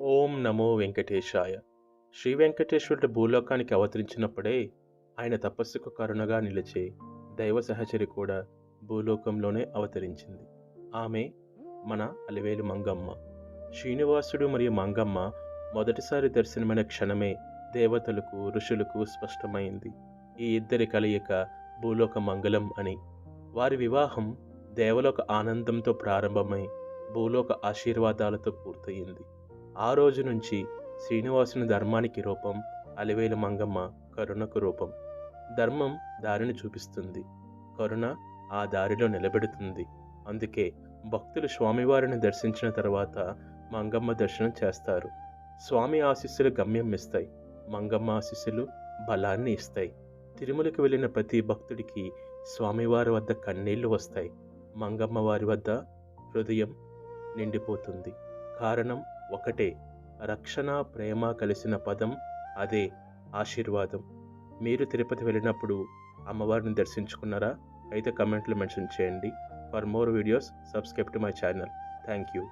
ఓం నమో వెంకటేశాయ. శ్రీ వెంకటేశ్వరుడు భూలోకానికి అవతరించినప్పుడే ఆయన తపస్సుకు కరుణగా నిలిచే దైవ సహచరి కూడా భూలోకంలోనే అవతరించింది. ఆమె మన అలివేలు మంగమ్మ. శ్రీనివాసుడు మరియు మంగమ్మ మొదటిసారి దర్శనమైన క్షణమే దేవతలకు ఋషులకు స్పష్టమైంది. ఈ ఇద్దరి కలయిక భూలోక మంగళం అని. వారి వివాహం దేవలోక ఆనందంతో ప్రారంభమై భూలోక ఆశీర్వాదాలతో పూర్తయింది. ఆ రోజు నుంచి శ్రీనివాసుని ధర్మానికి రూపం అలివేలు మంగమ్మ కరుణకు రూపం. ధర్మం దారిని చూపిస్తుంది. కరుణ ఆ దారిలో నిలబెడుతుంది. అందుకే భక్తులు స్వామివారిని దర్శించిన తర్వాత మంగమ్మ దర్శనం చేస్తారు. స్వామి ఆశీస్సులు గమ్యం ఇస్తాయి. మంగమ్మ ఆశీస్సులు బలాన్ని ఇస్తాయి. తిరుమలకు వెళ్ళిన ప్రతి భక్తుడికి స్వామివారి వద్ద కన్నీళ్ళు వస్తాయి. మంగమ్మ వారి వద్ద హృదయం నిండిపోతుంది. కారణం ఒకటే. రక్షణ ప్రేమ కలిసిన పదం అదే ఆశీర్వాదం. మీరు తిరుపతి వెళ్ళినప్పుడు అమ్మవారిని దర్శించుకున్నారా? అయితే కమెంట్లు మెన్షన్ చేయండి. For more videos subscribe to my channel. Thank you